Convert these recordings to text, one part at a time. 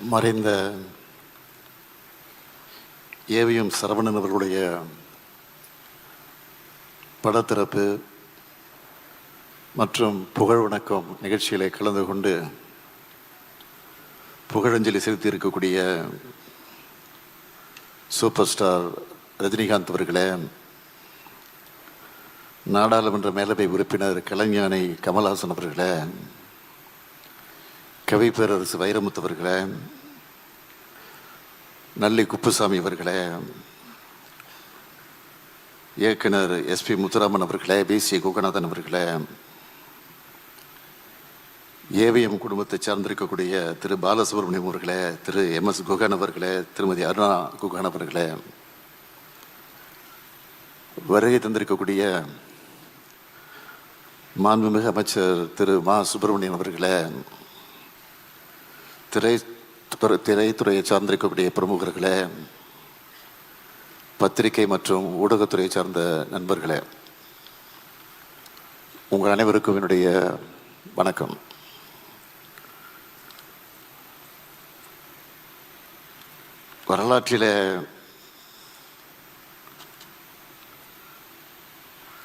மறைந்த ஏவிஎம் சரவணன் அவர்களுடைய படத்திறப்பு மற்றும் புகழ் வணக்கம் நிகழ்ச்சியிலே கலந்து கொண்டு புகழஞ்சலி செலுத்தி இருக்கக்கூடிய சூப்பர் ஸ்டார் ரஜினிகாந்த் அவர்களே நாடாளுமன்ற மேலவை உறுப்பினர் கலைஞானி கமல்ஹாசன் அவர்களே கவி பேரரசு வைரமுத்து அவர்களே நல்லி குப்புசாமி அவர்களே இயக்குனர் எஸ்பி முத்துராமன் அவர்களே பிசி குகநாதன் அவர்களே ஏவிஎம் குடும்பத்தை சார்ந்திருக்கக்கூடிய திரு பாலசுப்ரமணியம் அவர்களே திரு எம் எஸ் குகன் அவர்களே திருமதி அருணா குகன் அவர்களே வருகை தந்திருக்கக்கூடிய மாண்புமிகு அமைச்சர் திரு மா சுப்பிரமணியன் அவர்களே திரை திரைத்துறையை சார்ந்திருக்கக்கூடிய பிரமுகர்களே பத்திரிகை மற்றும் ஊடகத்துறையை சார்ந்த நண்பர்களே உங்கள் அனைவருக்கும் என்னுடைய வணக்கம். வரலாற்றில்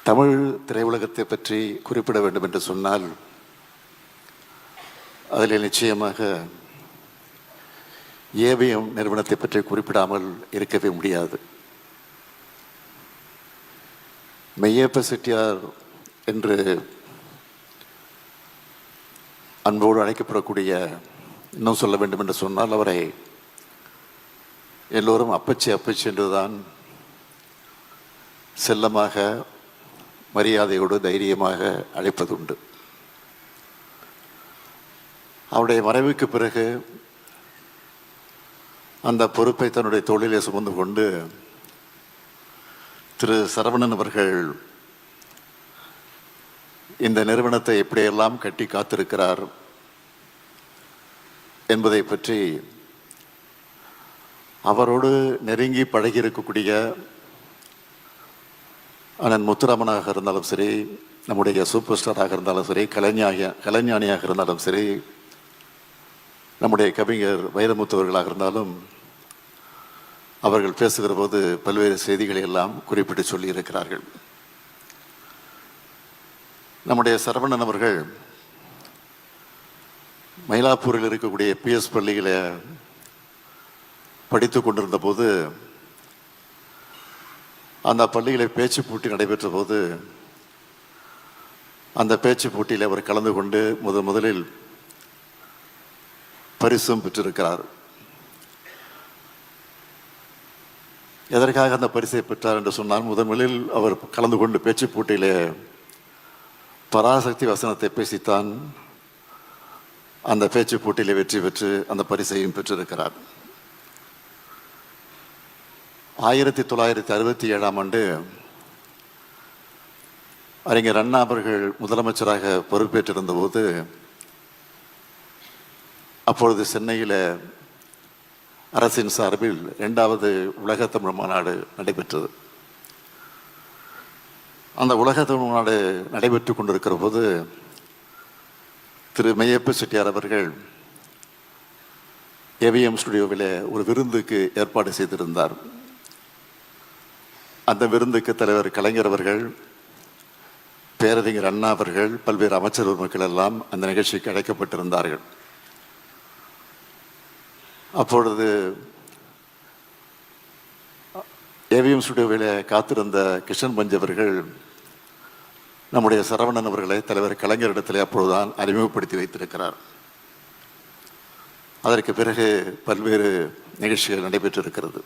தமிழ் திரையுலகத்தை பற்றி குறிப்பிட வேண்டும் என்று சொன்னால் அதில் நிச்சயமாக ஏவிஎம் நிறுவனத்தை பற்றி குறிப்பிடாமல் இருக்கவே முடியாது. மெய்யப்ப செட்டியார் என்று அன்போடு அழைக்கப்படக்கூடிய இன்னும் சொல்ல வேண்டும் என்று சொன்னால் அவரை எல்லோரும் அப்பச்சி அப்பச்சி என்றுதான் செல்லமாக மரியாதையோடு தைரியமாக அழைப்பதுண்டு. அவருடைய மறைவுக்கு பிறகு அந்த பொறுப்பை தன்னுடைய தொழிலை சுமந்து கொண்டு திரு சரவணன் அவர்கள் இந்த நிறுவனத்தை எப்படியெல்லாம் கட்டி காத்திருக்கிறார் என்பதை பற்றி அவரோடு நெருங்கி பழகி இருக்கக்கூடிய அண்ணன் முத்துராமனாக இருந்தாலும் சரி நம்முடைய சூப்பர் ஸ்டாராக இருந்தாலும் சரி கலைஞாய கலைஞானியாக இருந்தாலும் சரி நம்முடைய கவிஞர் வைரமுத்தவர்களாக இருந்தாலும் அவர்கள் பேசுகிற போது பல்வேறு செய்திகளை எல்லாம் குறிப்பிட்டு சொல்லியிருக்கிறார்கள். நம்முடைய சரவணன் அவர்கள் மயிலாப்பூரில் இருக்கக்கூடிய பிஎஸ் பள்ளியில் படித்து கொண்டிருந்த போது அந்த பள்ளியில் பேச்சு போட்டி நடைபெற்ற போது அந்த பேச்சு போட்டியில் அவர் கலந்து கொண்டு முத முதலில் பரிசும் பெற்றிருக்கிறார். எதற்காக அந்த பரிசை பெற்றார் என்று சொன்னால் முதன்முதலில் அவர் கலந்து கொண்டு பேச்சு போட்டியிலே பராசக்தி வசனத்தை பேசித்தான். அந்த பேச்சு போட்டியிலே வெற்றி பெற்று அந்த பரிசையும் பெற்றிருக்கிறார். ஆயிரத்தி தொள்ளாயிரத்தி அறுபத்தி ஏழாம் ஆண்டு அறிஞர் அண்ணா அவர்கள் முதலமைச்சராக பொறுப்பேற்றிருந்த போது அப்பொழுது சென்னையில் அரசின் சார்பில் இரண்டாவது உலக தமிழ் மாநாடு நடைபெற்றது. அந்த உலக தமிழ் மாநாடு நடைபெற்று கொண்டிருக்கிற போது திரு மெய்யப்ப செட்டியார் அவர்கள் ஏவிஎம் ஸ்டுடியோவில் ஒரு விருந்துக்கு ஏற்பாடு செய்திருந்தார். அந்த விருந்துக்கு தலைவர் கலைஞர் அவர்கள் பேரறிஞர் அண்ணா அவர்கள் பல்வேறு அமைச்சர் மக்கள் எல்லாம் அந்த நிகழ்ச்சிக்கு அழைக்கப்பட்டிருந்தார்கள். அப்பொழுது ஏவிஎம் ஸ்டுடியோவில் காத்திருந்த கிஷன் பஞ்ச் அவர்கள் நம்முடைய சரவணன் அவர்களை தலைவர் கலைஞரிடத்தில் அப்பொழுதுதான் அறிமுகப்படுத்தி வைத்திருக்கிறார். அதற்கு பிறகு பல்வேறு நிகழ்ச்சிகள் நடைபெற்றிருக்கிறது.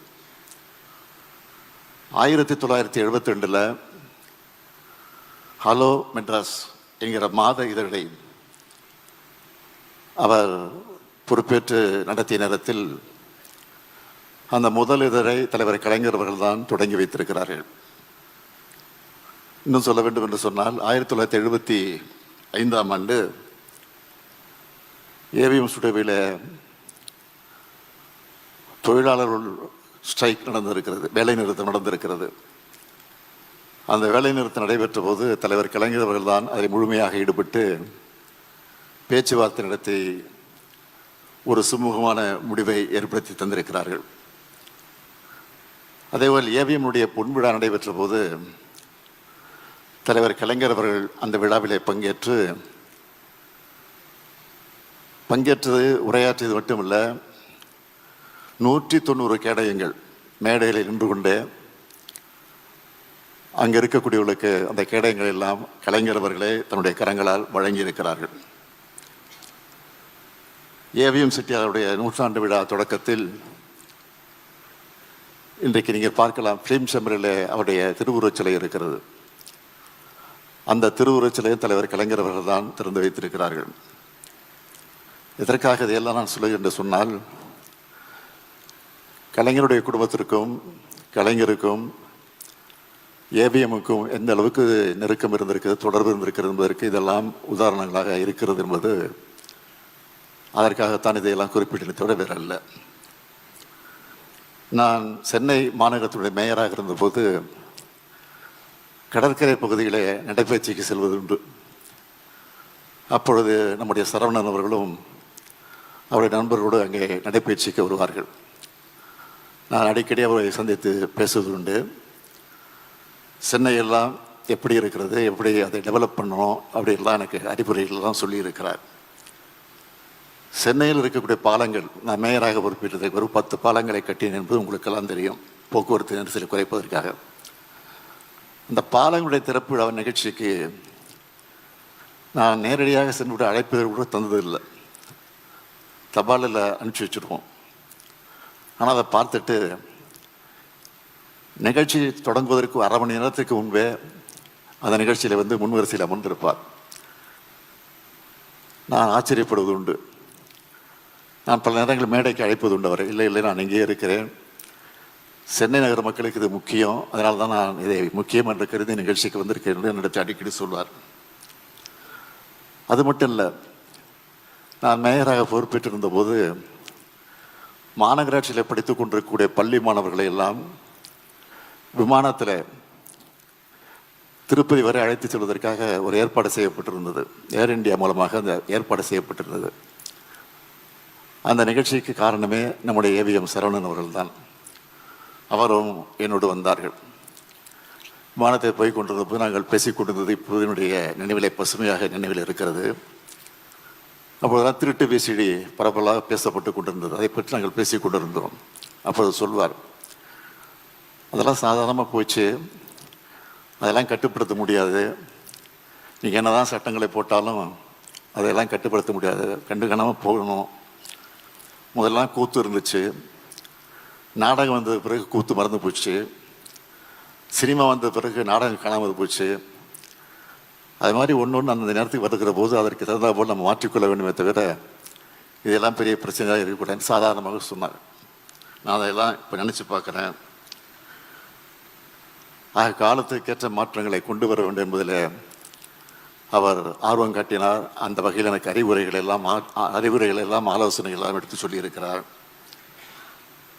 ஆயிரத்தி தொள்ளாயிரத்தி எழுபத்தி ரெண்டில் ஹலோ மெட்ராஸ் என்கிற மாத இதழை அவர் பொறுப்பேற்று நடத்திய நேரத்தில் அந்த முதல் இதழை தலைவர் கலைஞர் தான் தொடங்கி வைத்திருக்கிறார்கள். இன்னும் சொல்ல வேண்டும் என்று சொன்னால் ஆயிரத்தி தொள்ளாயிரத்தி எழுபத்தி ஐந்தாம் ஆண்டு ஏவிஎம் ஸ்டுடியோவில் தொழிலாளர்கள் ஸ்ட்ரைக் நடந்திருக்கிறது வேலை நிறுத்தம் நடந்திருக்கிறது. அந்த வேலை நிறுத்தம் நடைபெற்ற போது தலைவர் கலைஞர் தான் அதில் முழுமையாக ஈடுபட்டு பேச்சுவார்த்தை நடத்தி ஒரு சுமூகமான முடிவை ஏற்படுத்தி தந்திருக்கிறார்கள். அதேபோல் ஏவிஎம்னுடைய பொன்விழா நடைபெற்ற போது தலைவர் கலைஞர் அவர்கள் அந்த விழாவிலே பங்கேற்று பங்கேற்றது உரையாற்றியது மட்டுமல்ல நூற்றி தொண்ணூறு கேடயங்கள் மேடையில் நின்று கொண்டே அங்கே இருக்கக்கூடியவர்களுக்கு அந்த கேடயங்கள் எல்லாம் கலைஞர் அவர்களே தன்னுடைய கரங்களால் வழங்கியிருக்கிறார்கள். ஏவிஎம் செட்டியாருடைய நூற்றாண்டு விழா தொடக்கத்தில் இன்றைக்கு நீங்கள் பார்க்கலாம் ஃபிலிம் செம்பரில் அவருடைய திருவுருவச் சிலை இருக்கிறது. அந்த திருவுருவச் சிலையை தலைவர் கலைஞர் அவர்கள் தான் திறந்து வைத்திருக்கிறார்கள். எதற்காக இதையெல்லாம் நான் சொல்லுகிறேன் என்று சொன்னால் கலைஞருடைய குடும்பத்திற்கும் கலைஞருக்கும் ஏவிஎம்முக்கும் எந்த அளவுக்கு நெருக்கம் இருந்திருக்கிறது தொடர்பு இருந்திருக்கிறது என்பதற்கு இதெல்லாம் உதாரணங்களாக இருக்கிறது என்பது அதற்காகத்தான் இதையெல்லாம் குறிப்பிட்டதை தவிர வேற அல்ல. நான் சென்னை மாநகரத்துடைய மேயராக இருந்தபோது கடற்கரை பகுதியிலே நடைபயிற்சிக்கு செல்வதுண்டு அப்பொழுது நம்முடைய சரவணன் அவர்களும் அவருடைய நண்பர்களோடு அங்கே நடைபயிற்சிக்கு வருவார்கள். நான் அடிக்கடி அவரை சந்தித்து பேசுவது உண்டு. சென்னையெல்லாம் எப்படி இருக்கிறது எப்படி அதை டெவலப் பண்ணணும் அப்படிலாம் எனக்கு அறிவுரைகள்லாம் சொல்லியிருக்கிறார். சென்னையில் இருக்கக்கூடிய பாலங்கள் நான் மேயராக பொறுப்பேற்றதை ஒரு பத்து பாலங்களை கட்டினேன் என்பது உங்களுக்கெல்லாம் தெரியும். போக்குவரத்து நெரிசலை குறைப்பதற்காக. இந்த பாலங்களுடைய திறப்பு விழா நிகழ்ச்சிக்கு நான் நேரடியாக சென்று விட கூட தந்ததில்லை. தபாலில் அனுப்பிச்சி வச்சுருவோம். ஆனால் அதை பார்த்துட்டு நிகழ்ச்சி தொடங்குவதற்கு அரை மணி நேரத்துக்கு முன்பே அந்த நிகழ்ச்சியில் வந்து முன்வரிசையில் அமர்ந்திருப்பார். நான் ஆச்சரியப்படுவது உண்டு. நான் பல நேரங்களில் மேடைக்கு அழைப்பது உண்டு அவரை. இல்லை இல்லை நான் இங்கேயே இருக்கிறேன். சென்னை நகர மக்களுக்கு இது முக்கியம். அதனால தான் நான் இதை முக்கியம் என்று கருதி நிகழ்ச்சிக்கு வந்திருக்கேன் என்று என்னிடத்தில் அடிக்கடி சொல்வார். அது மட்டும் இல்லை நான் மேயராக பொறுப்பேற்றிருந்த போது மாநகராட்சியில் படித்துக் கொண்டிருக்கக்கூடிய பள்ளி மாணவர்களை எல்லாம் விமானத்தில் திருப்பதி வரை அழைத்து செல்வதற்காக ஒரு ஏற்பாடு செய்யப்பட்டிருந்தது. ஏர் இந்தியா மூலமாக அந்த ஏற்பாடு செய்யப்பட்டிருந்தது. அந்த நிகழ்ச்சிக்கு காரணமே நம்முடைய ஏவிஎம் சரவணன் அவர்கள்தான். அவரும் என்னோடு வந்தார்கள். விமானத்தை போய் கொண்டிருந்தபோது நாங்கள் பேசிக் கொண்டிருந்தது இப்போது என்னுடைய நினைவிலே பசுமையாக நினைவில் இருக்கிறது. அப்பொழுதெல்லாம் திருட்டு பேசிடி பரபரலாக பேசப்பட்டு கொண்டிருந்தது. அதை பற்றி நாங்கள் பேசிக் கொண்டிருந்தோம். அப்போது சொல்வார் அதெல்லாம் சாதாரணமாக போச்சு. அதெல்லாம் கட்டுப்படுத்த முடியாது. நீங்கள் என்ன தான் சட்டங்களை போட்டாலும் அதையெல்லாம் கட்டுப்படுத்த முடியாது. கண்டுக்காமல் போகணும். முதல்லாம் கூத்து இருந்துச்சு. நாடகம் வந்த பிறகு கூத்து மறந்து போச்சு. சினிமா வந்த பிறகு நாடகம் காணாமல் போச்சு. அது மாதிரி ஒன்று ஒன்று அந்த நேரத்துக்கு வருகிற போது அதற்கு தகுந்த போல் நம்ம மாற்றிக்கொள்ள வேண்டுமே தவிர இதெல்லாம் பெரிய பிரச்சனையாக இருக்கக்கூடாதுன்னு சாதாரணமாக சொன்னார் நான் அதையெல்லாம் இப்போ நினச்சி பார்க்குறேன். ஆக காலத்துக்கேற்ற மாற்றங்களை கொண்டு வர வேண்டும் என்பதில் அவர் ஆர்வம் காட்டினார். அந்த வகையில் எனக்கு அறிவுரைகள் எல்லாம் அறிவுரைகள் எல்லாம் ஆலோசனை எல்லாம் எடுத்து சொல்லியிருக்கிறார்.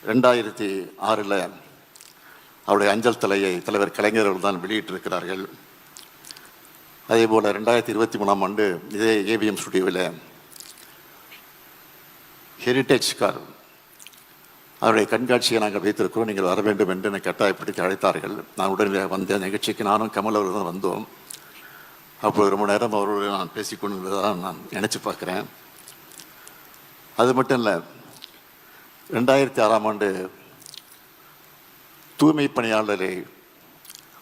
ரெண்டாயிரத்தி ஆறில் அவருடைய அஞ்சல் தலையை தலைவர் கலைஞர் அவர்கள் தான் வெளியிட்டிருக்கிறார்கள். அதே போல் ரெண்டாயிரத்தி இருபத்தி மூணாம் ஆண்டு இதே ஏவிஎம் ஸ்டுடியோவில் ஹெரிட்டேஜ் கார் அவருடைய கண்காட்சியை நாங்கள் வைத்திருக்கிறோம். நீங்கள் வர வேண்டும் என்று என்னை கட்டாயப்படுத்தி அழைத்தார்கள். நான் உடனே வந்த நிகழ்ச்சிக்கு நானும் கமல் அவர்கள் தான் வந்தோம். அப்போது ரொம்ப நேரம் அவரோடு நான் பேசிக்கொண்டுதான் நான் நினச்சி பார்க்குறேன். அது மட்டும் இல்லை ரெண்டாயிரத்தி ஆறாம் ஆண்டு தூய்மை பணியாளரை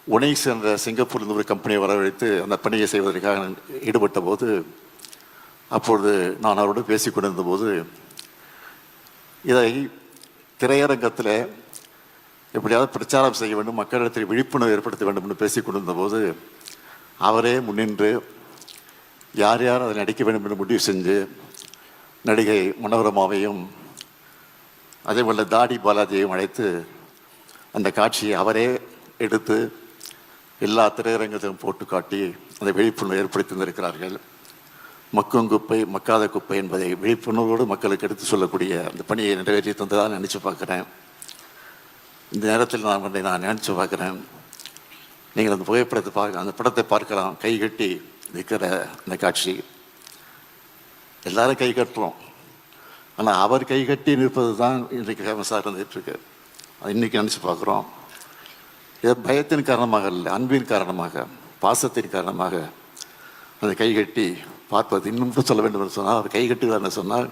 உனைஸ் என்ற சிங்கப்பூரில் ஒரு கம்பெனியை வரவழைத்து அந்த பணியை செய்வதற்காக ஈடுபட்ட போது அப்பொழுது நான் அவரோடு பேசிக்கொண்டிருந்தபோது இதை திரையரங்கத்தில் எப்படியாவது பிரச்சாரம் செய்ய வேண்டும் மக்களிடத்தில் விழிப்புணர்வு ஏற்படுத்த வேண்டும் என்று பேசி கொண்டிருந்தபோது அவரே முன்னின்று யார் யார் அதை நடிக்க வேண்டும் என்று முடிவு செஞ்சு நடிகை மனோரமாவையும் அதே போல் தாடி பாலாஜியையும் அழைத்து அந்த காட்சியை அவரே எடுத்து எல்லா திரையரங்கத்திலும் போட்டு காட்டி அந்த விழிப்புணர்வு ஏற்படுத்தி தந்திருக்கிறார்கள். மக்கும் குப்பை மக்காத குப்பை என்பதை விழிப்புணர்வோடு மக்களுக்கு எடுத்து சொல்லக்கூடிய அந்த பணியை நிறைவேற்றி தந்ததாக நினச்சி பார்க்குறேன். இந்த நேரத்தில் நான் வந்து நான் நினச்சி பார்க்குறேன். நீங்கள் அந்த புகைப்படத்தை பார்க்க அந்த படத்தை பார்க்கலாம். கை கட்டி நிற்கிற அந்த காட்சி எல்லாரும் கை கட்டுறோம். ஆனால் அவர் கை கட்டி நிற்பது தான் இன்றைக்கு ஃபேமஸாக இருந்துகிட்ருக்கு அது இன்றைக்கி நினச்சி பார்க்குறோம். இது பயத்தின் காரணமாக இல்லை அன்பின் காரணமாக பாசத்தின் காரணமாக அந்த கை கட்டி பார்ப்பது இன்னும் சொல்ல வேண்டும் என்று சொன்னால் அவர் கை கட்டுகிறார்னு சொன்னால்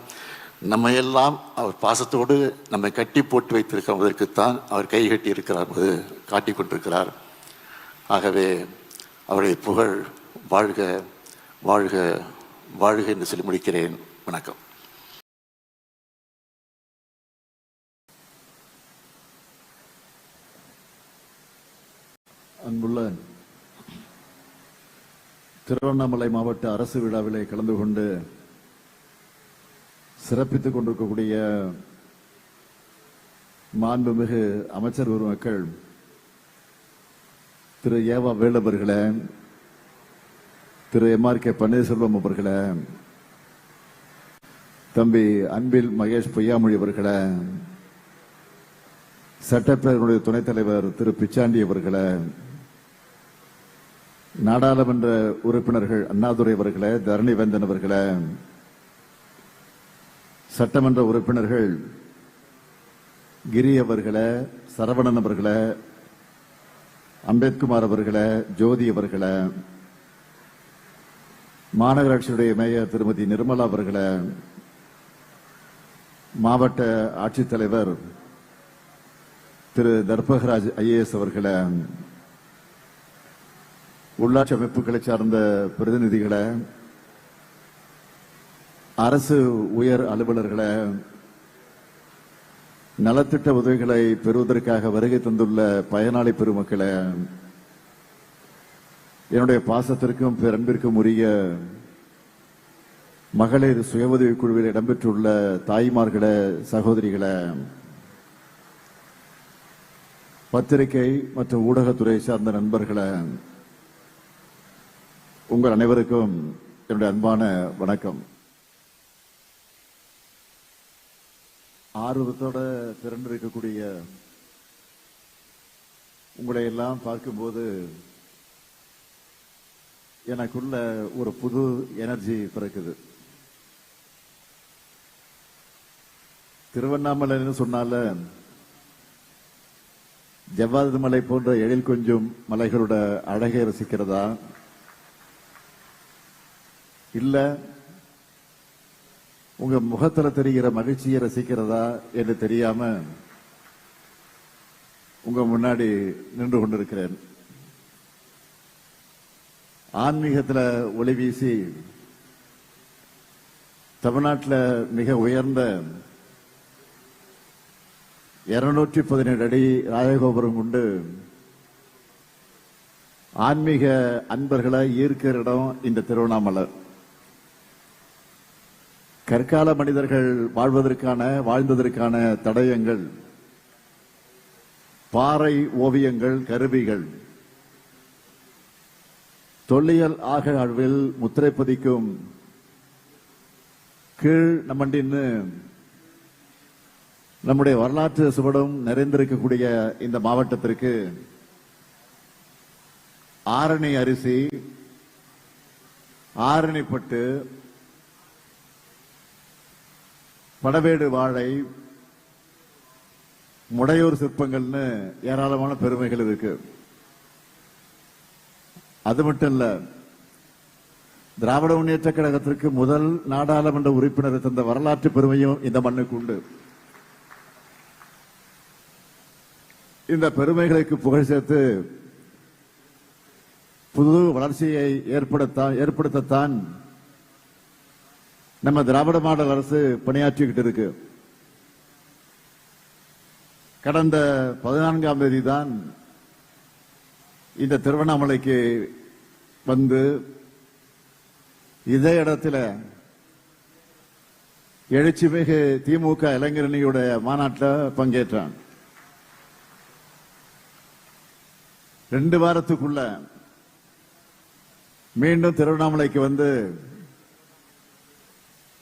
நம்ம எல்லாம் அவர் பாசத்தோடு நம்மை கட்டி போட்டு வைத்திருக்கிறதற்குத்தான் அவர் கை கட்டி இருக்கிறார் என்பது கொண்டிருக்கிறார். ஆகவே அவருடைய புகழ் வாழ்க வாழ்க வாழ்க என்று சொல்லி முடிக்கிறேன் வணக்கம். அன்புள்ள திருவண்ணாமலை மாவட்ட அரசு விழாவிலே கலந்து கொண்டு சிறப்பித்துக் கொண்டிருக்கக்கூடிய மாண்புமிகு அமைச்சர் பெருமக்கள் திரு ஏவா வேலவர்களே திரு எம் ஆர் கே பன்னீர்செல்வம் அவர்களே தம்பி அன்பில் மகேஷ் பொய்யாமொழி அவர்களே சட்டப்பேரவையுடைய துணைத் தலைவர் திரு பிச்சாண்டி அவர்களே நாடாளுமன்ற உறுப்பினர்கள் அண்ணாதுரை அவர்களே தரணிவேந்தன் அவர்களே சட்டமன்ற உறுப்பினர்கள் கிரி அவர்களே சரவணன் அவர்களே அம்பேத்குமார் அவர்களை ஜோதி அவர்களை மாநகராட்சியுடைய மேயர் திருமதி நிர்மலா அவர்களை மாவட்ட ஆட்சித்தலைவர் திரு தர்பகராஜ் ஐஏஎஸ் அவர்களை உள்ளாட்சி அமைப்புகளை சார்ந்த பிரதிநிதிகளை அரசு உயர் அலுவலர்களை நலத்திட்ட உதவிகளை பெறுவதற்காக வருகை தந்துள்ள பயனாளி பெருமக்களை என்னுடைய பாசத்திற்கும் பெரன்பிற்கும் உரிய மகளிர் சுய உதவி குழுவில் இடம்பெற்றுள்ள தாய்மார்களே சகோதரிகளை பத்திரிகை மற்றும் ஊடகத்துறை சார்ந்த நண்பர்களை உங்கள் அனைவருக்கும் என்னுடைய அன்பான வணக்கம். ஆர்வத்தோட திரண்டிருக்கக்கூடிய உங்களை எல்லாம் பார்க்கும்போது எனக்குள்ள ஒரு புது எனர்ஜி பிறக்குது. திருவண்ணாமலைன்னு சொன்னால ஜவ்வாது மலை போன்ற எழில் கொஞ்சம் மலைகளோட அழகை ரசிக்கிறதா? இல்லை உங்க முகத்துல தெரிகிற மகிழ்ச்சியை ரசிக்கிறதா என்று தெரியாம உங்க முன்னாடி நின்று கொண்டிருக்கிறேன். ஆன்மீகத்துல ஒளி வீசி தமிழ்நாட்டில் மிக உயர்ந்த இருநூற்றி பதினேழு அடி ராஜகோபுரம் கொண்டு ஆன்மீக அன்பர்களை ஈர்க்கிற இடம் இந்த திருவண்ணாமலை. கற்கால மனிதர்கள் வாழ்வதற்கான வாழ்ந்ததற்கான தடயங்கள் பாறை ஓவியங்கள் கருவிகள். தொல்லியல் ஆக அளவில் முத்திரை பதிக்கும் கீழ் நம்மண்டின்னு நம்முடைய வரலாற்று சுவடும் நிறைந்திருக்கக்கூடிய இந்த மாவட்டத்திற்கு ஆரணி அரிசி ஆரணிப்பட்டு படவேடு வாழை முடையூர் சிற்பங்கள்னு ஏராளமான பெருமைகள் இருக்கு. அது மட்டும் இல்ல திராவிட முன்னேற்ற கழகத்திற்கு முதல் நாடாளுமன்ற உறுப்பினர் தந்த வரலாற்று பெருமையும் இந்த மண்ணுக்கு உண்டு. இந்த பெருமைகளுக்கு புகழ் சேர்த்து புது வளர்ச்சியை ஏற்படுத்த ஏற்படுத்தத்தான் நம்ம திராவிட மாடல் அரசு பணியாற்றிக்கிட்டு இருக்கு. கடந்த பதினான்காம் தேதி தான் இந்த திருவண்ணாமலைக்கு வந்து இதே இடத்துல எழுச்சிமிகு திமுக இளைஞரணியுடைய மாநாட்டில் பங்கேற்றான். ரெண்டு வாரத்துக்குள்ள மீண்டும் திருவண்ணாமலைக்கு வந்து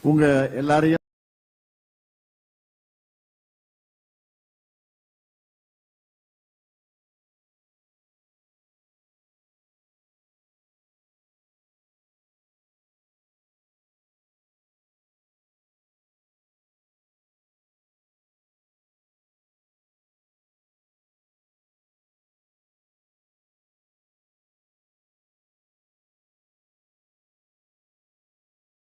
உங்க எல்லாரையும்